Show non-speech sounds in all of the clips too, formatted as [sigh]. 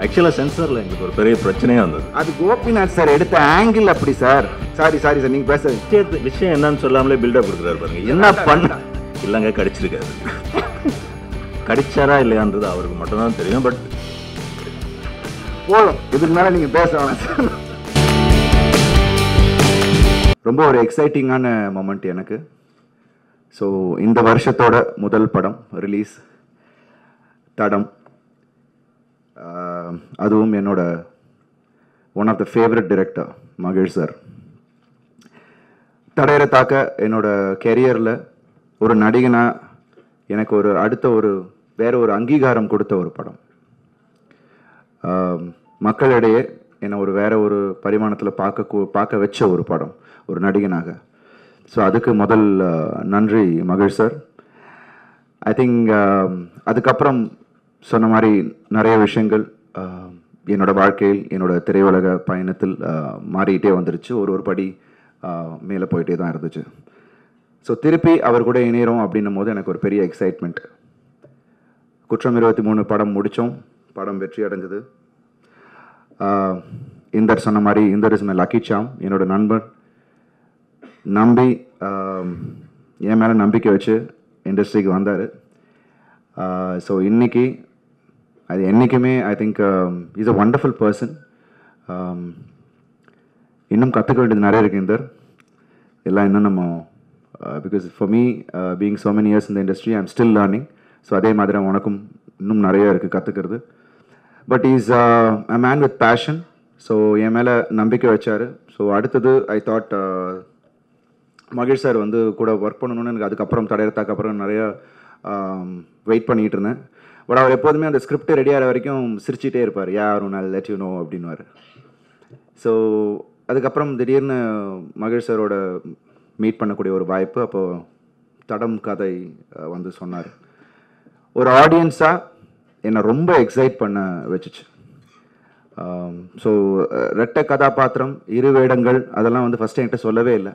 ஆக்சுவலாக சென்சாரில் எங்களுக்கு ஒரு பெரிய பிரச்சனையே வந்தது அது கோபிநாத் சார் எடுத்த ஆங்கிள் அப்படி சார். சாரி சாரி சார் நீங்க பேச விஷயத்து விஷயம் என்னன்னு சொல்லாமலே பில்டப் கொடுக்குறாரு பாருங்க. என்ன பண்ண இல்லைங்க கடிச்சிருக்காரு. கடிச்சாரா இல்லையான்றது அவருக்கு மட்டும்தான் தெரியும் பட் போதும். இதுக்கு மேல நீங்க பேச வேணாம் சார். ரொம்ப ஒரு எக்ஸைட்டிங்கான மொமெண்ட் எனக்கு. ஸோ இந்த வருஷத்தோட முதல் படம் ரிலீஸ் தடம். அதுவும் என்னோட one of the favourite director Mahesh sir Thadaiyara Thaakka என்னோட கெரியரில் ஒரு நடிகனா எனக்கு ஒரு அடுத்த ஒரு வேற ஒரு அங்கீகாரம் கொடுத்த ஒரு படம். மக்களிடையே என்னை ஒரு வேற ஒரு பரிமாணத்தில் பார்க்க கூ- பார்க்க வச்ச ஒரு படம் ஒரு நடிகனாக. ஸோ அதுக்கு முதல் நன்றி மகிழ் சார் ஐ திங்க் அதுக்கப்புறம் சொன்ன மாதிரி நிறைய விஷயங்கள் என்னோடய வாழ்க்கையில் என்னோட திரையுலக பயணத்தில் மாறிக்கிட்டே வந்துருச்சு. ஒரு ஒரு படி மேலே போயிட்டே தான் இருந்துச்சு. ஸோ திருப்பி அவர் கூட இணையிறோம் அப்படின்னும் போது எனக்கு ஒரு பெரிய எக்ஸைட்மெண்ட் குற்றம் இருபத்தி மூணு படம் முடித்தோம் படம் வெற்றி அடைஞ்சது. இந்தர் சொன்ன மாதிரி Inder is my lucky charm என்னோட நண்பன். நம்பி என் மேலே நம்பிக்கை வச்சு இண்டஸ்ட்ரிக்கு வந்தார். ஸோ இன்றைக்கி அது என்றைக்குமே I think is a wonderful person இன்னும் கற்றுக்க வேண்டியது நிறைய இருக்குது இந்தர். எல்லாம் இன்னும் நம்ம because for me being so many years இந்த industry I'm still learning so அதே மாதிரி உனக்கும் இன்னும் நிறைய இருக்குது கற்றுக்கிறது but is a man with passion so என் மேலே நம்பிக்கை வச்சார். ஸோ அடுத்தது I thought uh, Mahesh sir வந்து கூட ஒர்க் பண்ணணும்னு எனக்கு அதுக்கப்புறம் தடையறத்தாக்கு அப்புறம் வெயிட் um, பண்ணிகிட்டு இருந்தேன். பட் அவர் எப்போதுமே அந்த ஸ்கிரிப்ட் ரெடி ஆகிற வரைக்கும் சிரிச்சிட்டே இருப்பார். யார் நான் லெட் யூ நோ அப்படின்வார் ஸோ அதுக்கப்புறம் திடீர்னு மகேஷ் சாரோட மீட் பண்ணக்கூடிய ஒரு வாய்ப்பு அப்போது தடம் கதை வந்து சொன்னார். ஒரு ஆடியன்ஸாக என்னை ரொம்ப எக்ஸைட் பண்ண வச்சுச்சு. ஸோ ரெட்டை கதாபாத்திரம் இரு வேடங்கள் அதெல்லாம் வந்து ஃபஸ்ட்டு என்கிட்ட சொல்லவே இல்லை.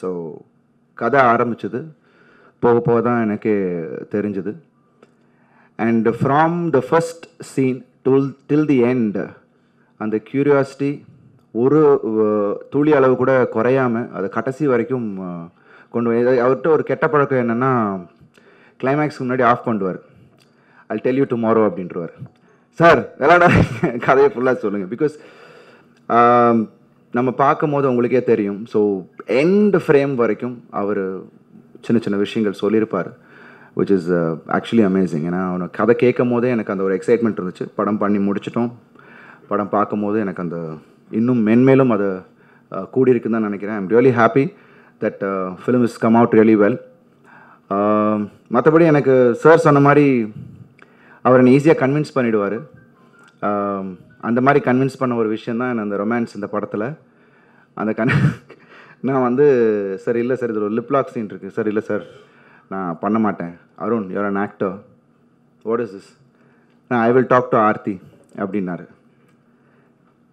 ஸோ கதை ஆரம்பிச்சது. போக போக தான் எனக்கே தெரிஞ்சுது. And from the first scene till till the end அந்த கியூரியாசிட்டி ஒரு துளி அளவு கூட குறையாம அதை கடைசி வரைக்கும் கொண்டு போய் அவர்கிட்ட ஒரு கெட்ட பழக்கம் என்னென்னா கிளைமேக்ஸ்க்கு முன்னாடி ஆஃப் பண்ணுவார். அல் டெல் யூ டுமாரோ அப்படின்றவர். சார் விளாட [laughs] கதையை ஃபுல்லாக சொல்லுங்கள் பிகாஸ் நம்ம பார்க்கும் போது உங்களுக்கே தெரியும். ஸோ எண்ட் ஃப்ரேம் வரைக்கும் அவர் சின்ன சின்ன விஷயங்கள் சொல்லியிருப்பார். விச் இஸ் ஆக்சுவலி அமேசிங் ஏன்னா அவனை கதை கேட்கும் போதே எனக்கு அந்த ஒரு எக்ஸைட்மெண்ட் இருந்துச்சு. படம் பண்ணி முடிச்சிட்டோம். படம் பார்க்கும் போது எனக்கு அந்த இன்னும் மென்மேலும் அது uh, கூடியிருக்குன்னு தான் நினைக்கிறேன். I'm really happy that film is come out really well மற்றபடி எனக்கு சார் சொன்ன மாதிரி அவர் என்னை ஈஸியாக கன்வின்ஸ் பண்ணிவிடுவார் அந்த மாதிரி கன்வின்ஸ் பண்ண ஒரு விஷயந்தான் அந்த ரொமான்ஸ் இந்த படத்தில். அந்த கன் [laughs] நான் வந்து சார் இல்லை சார் இதில் ஒரு லிப்லாக் சீன் இருக்குது சார் இல்லை சார் நான் பண்ண மாட்டேன். Arun you're an actor what is this நான் I will talk to Aarthi அப்படின்னாரு.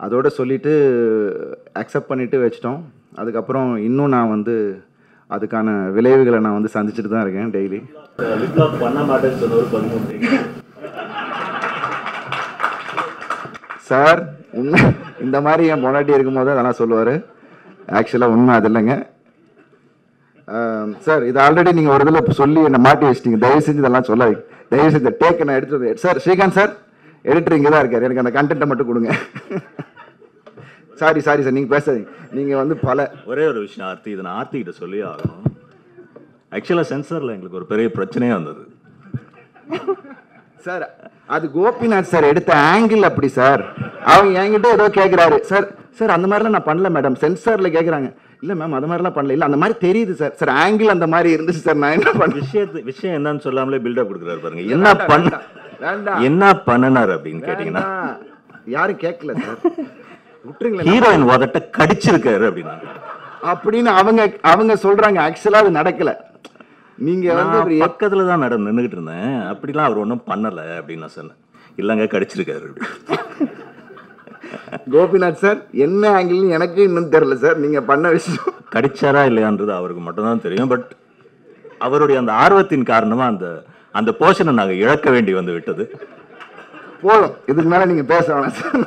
அதோட சொல்லிவிட்டு அக்செப்ட் பண்ணிவிட்டு வச்சிட்டோம். அதுக்கப்புறம் இன்னும் நான் வந்து அதுக்கான விளைவுகளை நான் வந்து சந்திச்சுட்டு தான் இருக்கேன் டெய்லி பண்ண ஒரு சார் உண்மை இந்த மாதிரி என் பொண்டாட்டி இருக்கும்போது அதெல்லாம் சொல்லுவார். ஆக்சுவலாக உண்மை அது இல்லைங்க. சார் இது ஆல்ரெடி நீங்கள் ஒரு இதில் சொல்லி என்னை மாட்டி வச்சிட்டீங்க. தயவு செஞ்சு இதெல்லாம் சொல்லாதீங்க. தயவு செஞ்சு டேக் நான் எடுத்து சார் ஸ்ரீகாந்த் சார் எடிட்டர் இங்கே தான் இருக்கார். எனக்கு அந்த கண்டென்ட்டை மட்டும் கொடுங்க. சாரி சாரி சார் நீங்கள் பேசாதீங்க. நீங்கள் வந்து பல ஒரே ஒரு விஷயம் ஆர்த்தி. இதை நான் ஆர்த்தி கிட்ட சொல்லி ஆகணும். ஆக்சுவலாக சென்சாரில் எங்களுக்கு ஒரு பெரிய பிரச்சனையே வந்தது. சார் அது கோபிநாத் சார் எடுத்த ஆங்கிள் அப்படி சார் அவங்க என்கிட்ட ஏதோ கேட்குறாரு சார் சார் அந்த மாதிரிலாம் நான் பண்ணல மேடம் சென்சாரில் கேட்குறாங்க இல்லை மேம் அது மாதிரிலாம் பண்ணல. இல்லை அந்த மாதிரி தெரியுது சார் சார் ஆங்கிள் அந்த மாதிரி இருந்துச்சு சார் நான் என்ன பண்ண விஷயத்து விஷயம் என்னன்னு சொல்லாமலே பில்டப் கொடுக்குறாரு பாருங்க. என்ன பண்ண வேண்டாம் என்ன பண்ணினார் அப்படின்னு கேட்டிங்கன்னா. யாரும் கேட்கல சார் விட்டுருங்களேன். ஹீரோயின் உதட்ட கடிச்சிருக்காரு அப்படின்னா. அப்படின்னு அவங்க அவங்க சொல்றாங்க. ஆக்சுவலா அது நடக்கல. நீங்க வந்து ஒரு பக்கத்துல தான் மேடம் நின்றுகிட்டு இருந்தேன். அப்படிலாம் அவர் ஒன்றும் பண்ணல அப்படின்னு நான் சொன்னேன். இல்லைங்க கடிச்சிருக்காரு அப்படி கோபிநாத் சார் என்ன ஆங்கிள்னு எனக்கு இன்னும் தெரியல சார். நீங்க பண்ண விஷயம். கடிச்சாரா இல்லையான்றது அவருக்கு மட்டும்தான் தெரியும். பட் அவருடைய அந்த ஆர்வத்தின் காரணமா அந்த அந்த போர்ஷனை நாங்கள் இழக்க வேண்டி வந்து விட்டது. போதும். இதுக்கு மேலே நீங்கள் பேச வேணாம் சார்.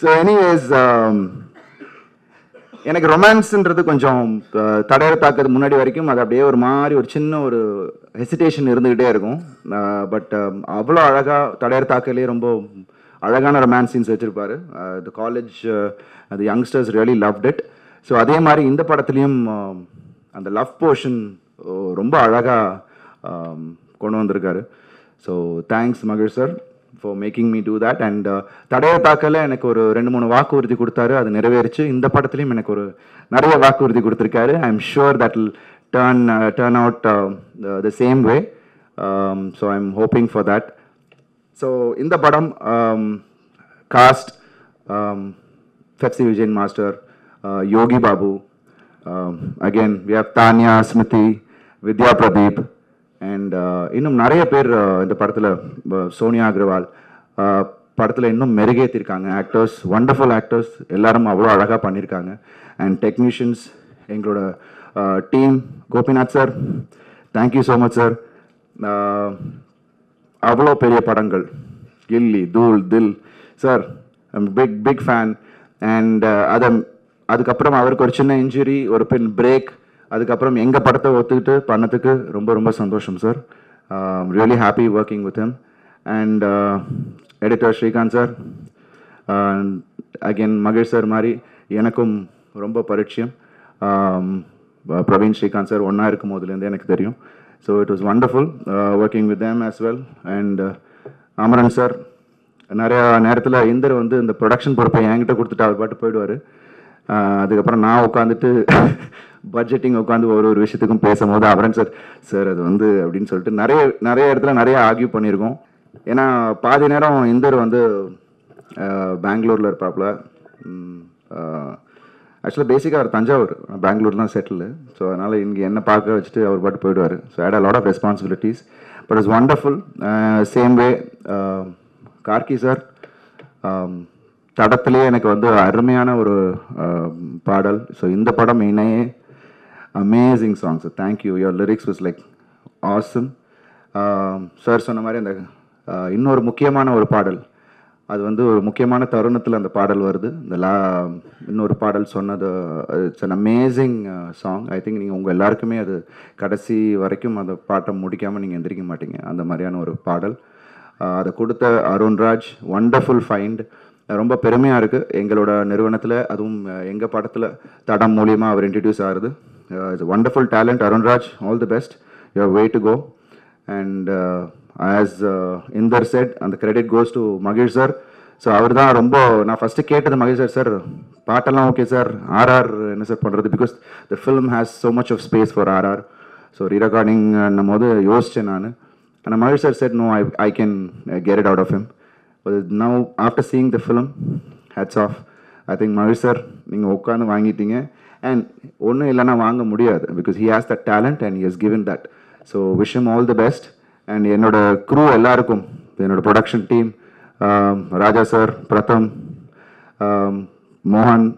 ஸோ எனிவேஸ் எனக்கு ரொமான்ஸ்ன்றது கொஞ்சம் தடையற தாக்கிறது முன்னாடி வரைக்கும் அது அப்படியே ஒரு மாதிரி ஒரு சின்ன ஒரு ஹெசிடேஷன் இருந்துக்கிட்டே இருக்கும். பட் அவ்வளோ அழகாக தடையற தாக்கலே ரொம்ப அழகான ரொமான்ஸ் சீன்ஸ் வச்சுருப்பாரு. த காலேஜ் அந்த youngsters really loved it so அதே மாதிரி இந்த படத்துலேயும் அந்த லவ் போர்ஷன் ரொம்ப அழகாக கொண்டு வந்திருக்காரு. So thanks Mahesh sir for making me do that and தடைய தாக்கல எனக்கு ஒரு ரெண்டு மூணு வாக்குறுதி கொடுத்தாரு. அது நிறைவேறிச்சு. இந்த படத்துலையும் எனக்கு ஒரு நிறைய வாக்குறுதி கொடுத்துருக்காரு. I am sure that will turn turn out the same way so I am hoping for that so இந்த படம் cast Pepsi Vijayan master Yogi Babu again we have Tanya Smruthi Vidya Pradeep and இன்னும் நிறைய பேர் இந்த படத்தில் சோனியா அகர்வால் படத்தில் இன்னும் மெருகேற்றிருக்காங்க actors wonderful actors எல்லாரும் அவ்வளோ அழகாக பண்ணியிருக்காங்க அண்ட் டெக்னீஷியன்ஸ் எங்களோட team Gopinath sir thank you so much sir அவ்வளோ பெரிய படங்கள். Ghilli Dhool Dhil. Sir big big fan and அதை அதுக்கப்புறம் அவருக்கு ஒரு சின்ன இன்ஜுரி ஒரு பின் பிரேக் அதுக்கப்புறம் எங்கள் படத்தை ஒத்துக்கிட்டு பண்ணதுக்கு ரொம்ப ரொம்ப சந்தோஷம் sir really happy working with him and editor Srikanth sir again Mahesh sir மாதிரி எனக்கும் ரொம்ப பரிச்சயம். பிரவீன் ஸ்ரீகாந்த் சார் ஒன்றா இருக்கும் போதுலேருந்தே எனக்கு தெரியும். So it was wonderful working with them as well uh, Amaran sir நிறையா நேரத்தில் இந்தர் வந்து இந்த ப்ரொடக்ஷன் பொறுப்பை என்கிட்ட கொடுத்துட்டு அவர் பாட்டு போயிடுவார். அதுக்கப்புறம் நான் உட்காந்துட்டு பட்ஜெட்டிங் உட்காந்து ஒரு ஒரு விஷயத்துக்கும் பேசும்போது அமரன் சார் சார் அது வந்து அப்படின்னு சொல்லிட்டு நிறைய நிறைய இடத்துல நிறைய ஆர்கியூ பண்ணியிருக்கோம். ஏன்னா பாதி நேரம் இந்தர் வந்து பெங்களூரில் இருப்பாப்புல ஆக்சுவலாக பேசிக்காக அவர் தஞ்சாவூர் பெங்களூர் தான் செட்டில் ஸோ அதனால் இங்கே என்ன பார்க்க வச்சுட்டு அவர் பாட்டு போயிடுவார். So add a lot of responsibilities but it's wonderful same way Karky sir தடத்துலேயே எனக்கு வந்து அருமையான ஒரு uh, பாடல். ஸோ இந்த படம் இணையே amazing songs thank you your lyrics was like awesome sir சொன்ன மாதிரி அந்த uh, இன்னொரு முக்கியமான ஒரு பாடல். அது வந்து ஒரு முக்கியமான தருணத்தில் அந்த பாடல் வருது. இந்த லா இன்னொரு பாடல் சொன்னது it's an amazing song I think நீங்கள் உங்கள் எல்லாருக்குமே அது கடைசி வரைக்கும் அந்த பாட்டை முடிக்காமல் நீங்கள் எந்திரிக்க மாட்டீங்க. அந்த மாதிரியான ஒரு பாடல். அதை கொடுத்த அருண்ராஜ் வண்டர்ஃபுல் ஃபைண்ட் ரொம்ப பெருமையாக இருக்குது எங்களோட நிறுவனத்தில் அதுவும் எங்கள் படத்தில் தடம் மூலியமாக அவர் இன்ட்ரடியூஸ் ஆகுது it's wonderful talent Arunraj all the best you way to go and as Inder said அந்த credit goes to Mahesh sir so அவர் தான் ரொம்ப நான் ஃபஸ்ட்டு கேட்டது மகேஷ் சார் சார் பாட்டெல்லாம் ஓகே சார் ஆர்ஆர் என்ன சார் பண்ணுறது because the film has so much of space for RR so rerecording போது யோசித்தேன் நான். ஆனால் Mahesh sir said no I I can get it out of him now after seeing the film hats off I think Mahesh sir நீங்கள் உட்காந்து வாங்கிட்டீங்க. And ஒன்றும் இல்லைன்னா வாங்க முடியாது. Because he has the talent and he has given that so wish him all the best and என்னோட crew எல்லாருக்கும் என்னோட production team um, Raja sir Pratham um, மோகன்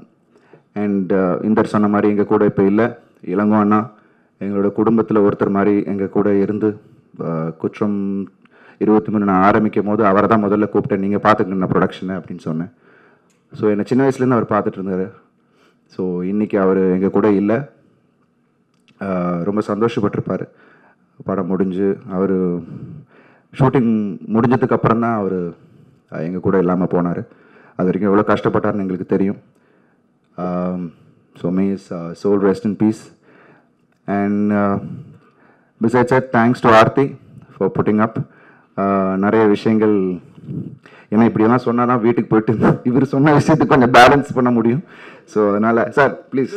அண்ட் uh, இந்தர் சொன்ன மாதிரி எங்கள் கூட இப்போ இல்லை. இளங்கோ அண்ணா எங்களோட குடும்பத்தில் ஒருத்தர் மாதிரி எங்கள் கூட இருந்து uh, குற்றம் இருபத்தி மூணு நான் ஆரம்பிக்கும் போது அவரை தான் முதல்ல கூப்பிட்டேன். நீங்கள் பார்த்துக்கணும் ப்ரொடக்ஷனை அப்படின்னு சொன்னேன். ஸோ என்னை சின்ன வயசுலேருந்து அவர் பார்த்துட்டு இருந்தார். ஸோ இன்றைக்கி அவர் எங்கள் கூட இல்லை. Uh, ரொம்ப சந்தோஷப்பட்டிருப்பார். படம் முடிஞ்சு அவர் ஷூட்டிங் முடிஞ்சதுக்கு அப்புறம் தான் அவர் எங்கள் கூட இல்லாமல் போனார். அது வரைக்கும் எவ்வளோ கஷ்டப்பட்டார்னு எங்களுக்கு தெரியும். So may his soul rest in peace and besides sir thanks to Aarthi for putting up நிறைய விஷயங்கள் ஏன்னா இப்படியெல்லாம் சொன்னால் தான் வீட்டுக்கு போயிட்டு இவர் சொன்ன விஷயத்துக்கு கொஞ்சம் பேலன்ஸ் பண்ண முடியும். ஸோ அதனால் சார் ப்ளீஸ்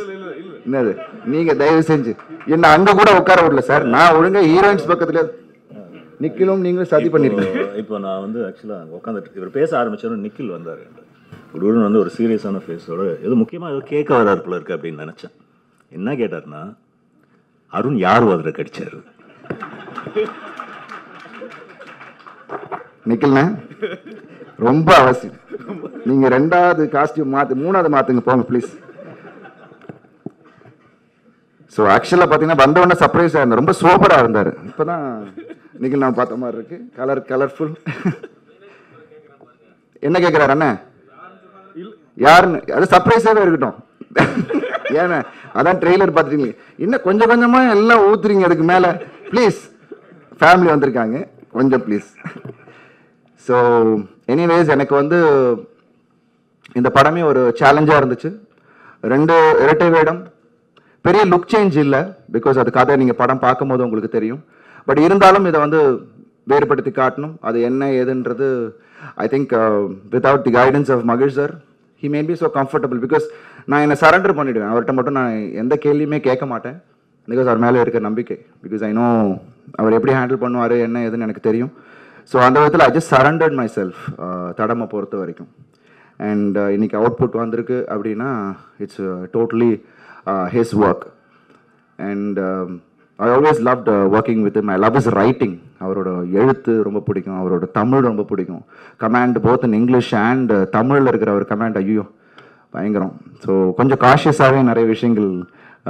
என்னது? நீங்கள் தயவு செஞ்சு. என்ன அங்கே கூட உட்கார விடல சார் நான் ஒழுங்கா ஹீரோயின்ஸ் பக்கத்துல நிக்கிலும் நீங்களும் சதி பண்ணிருக்கீங்க. இப்போ- நான் வந்து ஆக்சுவலாக உட்காந்துட்டு இவர் பேச ஆரம்பிச்சோன்னு நிக்கில் வந்தார். குருன்னு வந்து ஒரு சீரியஸான ஃபேஸோட ஏதோ முக்கியமாக ஏதோ கேட்க வராரு போல இருக்கு அப்படின்னு நினச்சேன். என்ன கேட்டார்னா அருண் யார் அதில் கடிச்சாரு? நிக்கில்ண்ணே ரொம்ப அவசியம். நீங்க ரெண்டாவது காஸ்டியூம் மாத்து மூணாவது மாத்துங்க போங்க ப்ளீஸ் ஸோ ஆக்சுவலாக பார்த்தீங்கன்னா வந்தவொடனே சர்ப்ரைஸாக இருந்தார். ரொம்ப சோபராக இருந்தார். இப்போ தான் நீங்கள் நான் பார்த்த மாதிரி இருக்கு. கலர் கலர்ஃபுல் என்ன கேட்குறாரு அண்ணன் யாருன்னு? அது சர்ப்ரைஸாகவே இருக்கட்டும். ஏன்னா அதான் ட்ரெய்லர் பார்த்துட்டீங்களே. இன்னும் கொஞ்சம் கொஞ்சமாக எல்லாம் ஊத்துறீங்க அதுக்கு மேலே? ப்ளீஸ் ஃபேமிலி வந்திருக்காங்க. கொஞ்சம் ப்ளீஸ் ஸோ எனிவேஸ் எனக்கு வந்து இந்த படமே ஒரு சேலஞ்சாக இருந்துச்சு. ரெண்டு இரட்டை வேடம் பெரிய லுக் சேஞ்ச் இல்லை. பிகாஸ் அது கதை நீங்கள் படம் பார்க்கும்போது உங்களுக்கு தெரியும். பட் இருந்தாலும் இதை வந்து வேறுபடுத்தி காட்டணும். அது என்ன ஏதுன்றது I think without the guidance of மகிழ் sir he man be so comfortable because நான் என்னை சரண்டர் பண்ணிவிடுவேன் அவர்கிட்ட மட்டும் நான் எந்த கேள்வியுமே கேட்க மாட்டேன். பிகாஸ் அவர் மேலே இருக்க நம்பிக்கை. பிகாஸ் ஐ நோ அவர் எப்படி ஹேண்டில் பண்ணுவார் என்ன ஏதுன்னு எனக்கு தெரியும். ஸோ அந்த விதத்தில் I just surrendered myself தடமை பொறுத்த வரைக்கும். அண்ட் uh, இன்னைக்கு அவுட்புட் வந்திருக்கு அப்படின்னா it's totally uh, his work and I always love working with my love is writing அவரோட எழுத்து ரொம்ப பிடிக்கும். அவரோட தமிழ் ரொம்ப பிடிக்கும். Command both in English and தமிழில் இருக்கிற ஒரு கமாண்ட் ஐயோ பயங்கரம். ஸோ கொஞ்சம் காஷியஸாகவே நிறைய விஷயங்கள்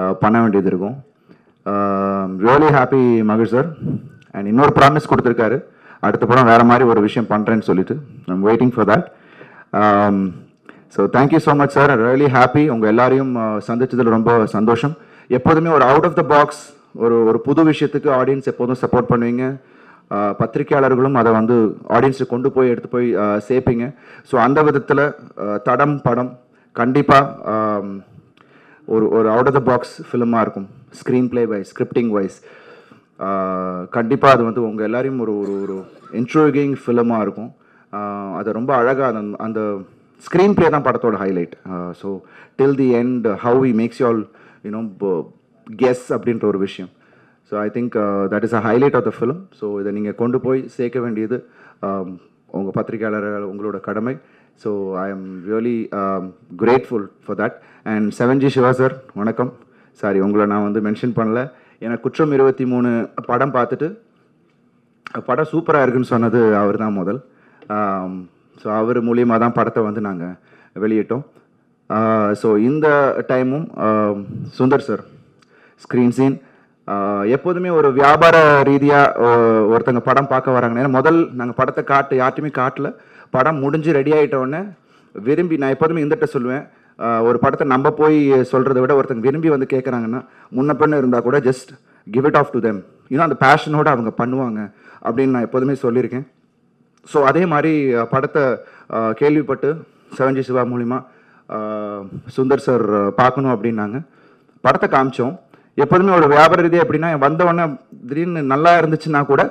uh, பண்ண வேண்டியது இருக்கும். ரியலி ஹாப்பி மகிழ் சார் அண்ட் இன்னொரு ப்ராமிஸ் கொடுத்துருக்காரு. அடுத்த படம் வேறு மாதிரி ஒரு விஷயம் பண்ணுறேன்னு சொல்லிட்டு. I'm waiting for that so thank you so much sir really happy உங்கள் எல்லாரையும் uh, சந்திச்சதில் ரொம்ப சந்தோஷம். எப்போதுமே ஒரு அவுட் ஆஃப் த பாக்ஸ் ஒரு ஒரு புது விஷயத்துக்கு ஆடியன்ஸ் எப்போதும் சப்போர்ட் பண்ணுவீங்க. Uh, பத்திரிகையாளர்களும் பத்திரிக்கையாளர்களும் அதை வந்து ஆடியன்ஸுக்கு கொண்டு போய் எடுத்து போய் uh, சேர்ப்பீங்க. ஸோ அந்த விதத்தில் தடம் படம் கண்டிப்பாக um, ஒரு ஒரு அவுட் ஆஃப் த பாக்ஸ் ஃபிலிமாக இருக்கும். Screenplay wise scripting wise கண்டிப்பாக அது வந்து உங்கள் எல்லாரையும் ஒரு ஒரு ஒரு இன்ட்ரோகிங் ஃபிலிமாக இருக்கும். அதை அது ரொம்ப அழகாக அந்த அந்த ஸ்க்ரீன் ப்ளே தான் படத்தோட highlight so till the end how he makes you all you know guess அப்படின்ற ஒரு விஷயம். So I think that is a highlight of the film so இதை நீங்கள் கொண்டு போய் சேர்க்க வேண்டியது உங்கள் பத்திரிகையாளர்கள் உங்களோட கடமை. So I am really grateful for that and seven G Siva sir வணக்கம். சாரி உங்களை நான் வந்து மென்ஷன் பண்ணல. எனக்கு குற்றம் இருபத்தி மூணு படம் பார்த்துட்டு படம் சூப்பராக இருக்குன்னு சொன்னது அவர் தான் முதல் ஸோ அவர் மூலியமாக தான் படத்தை வந்து நாங்கள் வெளியிட்டோம். ஸோ இந்த டைமும் சுந்தர் சார் ஸ்க்ரீன் சீன் எப்போதுமே ஒரு வியாபார ரீதியாக ஒருத்தங்க படம் பார்க்க வராங்க. ஏன்னா முதல் நாங்கள் படத்தை காட்டு யார்ட்டுமே காட்டல. படம் முடிஞ்சு ரெடி ஆகிட்டோடனே விரும்பி நான் எப்போதுமே இந்தட்ட சொல்லுவேன். ஒரு படத்தை நம்ம போய் சொல்கிறத விட ஒருத்தங்க விரும்பி வந்து கேட்குறாங்கன்னா முன்ன பின்ன இருந்தால் கூட just give it off to them இன்னும் அந்த பேஷனோடு அவங்க பண்ணுவாங்க அப்படின்னு நான் எப்போதுமே சொல்லியிருக்கேன். ஸோ அதே மாதிரி படத்தை கேள்விப்பட்டு செவன்ஜி சிவா மூலிமா சுந்தர் சார் பார்க்கணும் அப்படின்னாங்க. படத்தை காமிச்சோம். எப்போதுமே ஒரு வியாபார ரீதியாக எப்படின்னா வந்தவொடனே திடீர்னு நல்லா இருந்துச்சுன்னா கூட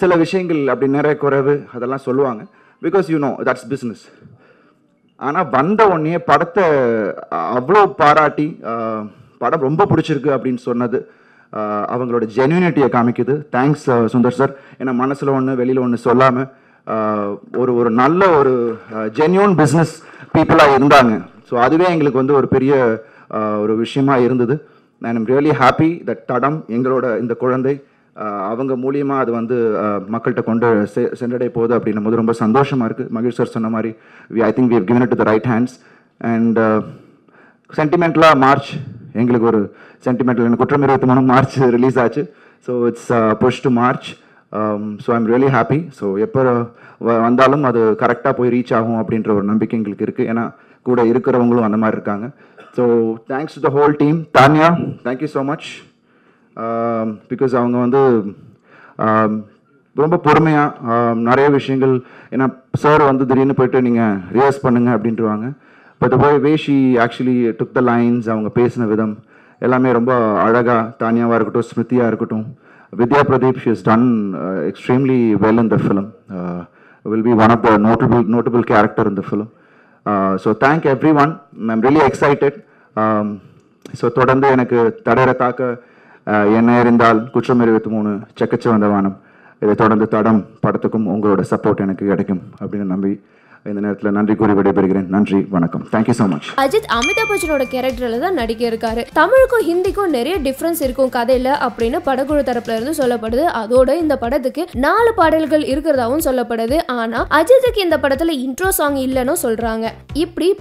சில விஷயங்கள் அப்படி நிறைய குறைவு அதெல்லாம் சொல்லுவாங்க. Because you know that's business ஆனால் வந்த உடனே படத்தை அவ்வளோ பாராட்டி படம் ரொம்ப பிடிச்சிருக்கு அப்படின்னு சொன்னது அவங்களோட ஜென்யூனிட்டியை காமிக்குது. Thanks Sundar sir. ஏன்னா மனசில் ஒன்று வெளியில் ஒன்று சொல்லாமல் ஒரு ஒரு நல்ல ஒரு ஜென்யூன் பிஸ்னஸ் பீப்புளாக இருந்தாங்க. ஸோ அதுவே எங்களுக்கு வந்து ஒரு பெரிய ஒரு விஷயமா இருந்தது. I am really happy that Thadam எங்களோட இந்த குழந்தை அவங்க மூலியமாக அது வந்து மக்கள்கிட்ட கொண்டு செ- சென்றடைய போகுது அப்படின்னும் போது ரொம்ப சந்தோஷமாக இருக்குது மகிழ் சார் சொன்ன மாதிரி we I think we given it to the right hands and சென்டிமெண்டலாக March. எங்களுக்கு ஒரு சென்டிமெண்டல் எனக்கு குற்றம் இருபத்தி மூணு மார்ச் ரிலீஸ் ஆச்சு. So it's push to March. So I'm really happy so எப்போ வ- வந்தாலும் அது கரெக்டாக போய் ரீச் ஆகும் அப்படின்ற ஒரு நம்பிக்கை எங்களுக்கு இருக்குது ஏன்னா கூட இருக்கிறவங்களும் அந்த மாதிரி இருக்காங்க. So thanks to the whole team Tanya thank you so much because அவங்க வந்து um, ரொம்ப பொறுமையாக um, நிறைய விஷயங்கள் ஏன்னா சார் வந்து திடீர்னு போயிட்டு நீங்கள் ரிஹர்ஸ் பண்ணுங்க அப்படின்ட்டுருவாங்க பட் போய் வேஷி ஆக்சுவலி டுக் த லைன்ஸ் அவங்க பேசின விதம் எல்லாமே ரொம்ப அழகாக தானியாவாக இருக்கட்டும் ஸ்மிருதியாக இருக்கட்டும் Vidya Pradeep she is done extremely well in the film will be one of the notable notable character in the film so thank everyone I'm really excited so தொடர்ந்து எனக்கு தடர தாக்க uh, என்ன இருந்தால் குற்றம் இருபத்தி மூணு செக்கச்ச வந்த வானம். இதை தொடர்ந்து தடம் படத்துக்கும் உங்களோட சப்போர்ட் எனக்கு கிடைக்கும் அப்படின்னு நம்பி இந்த நேரத்தில் நன்றி கூறி விடைபெறுகிறேன். நன்றி வணக்கம். Thank you so much Ajith Amitabh பச்சனோட கேரக்டர்ல தான் நடிக்க இருக்காரு. தமிழுக்கும் ஹிந்திக்கும் நிறைய டிஃபரன்ஸ் இருக்கும் கதையில அப்படின்னு படக்குழு தரப்புல இருந்து சொல்லப்படுது. அதோட இந்த படத்துக்கு நாலு பாடல்கள் இருக்கிறதாவும் சொல்லப்படுது. ஆனா அஜித்துக்கு இந்த படத்துல இன்ட்ரோ சாங் இல்லைன்னு சொல்றாங்க. இப்படி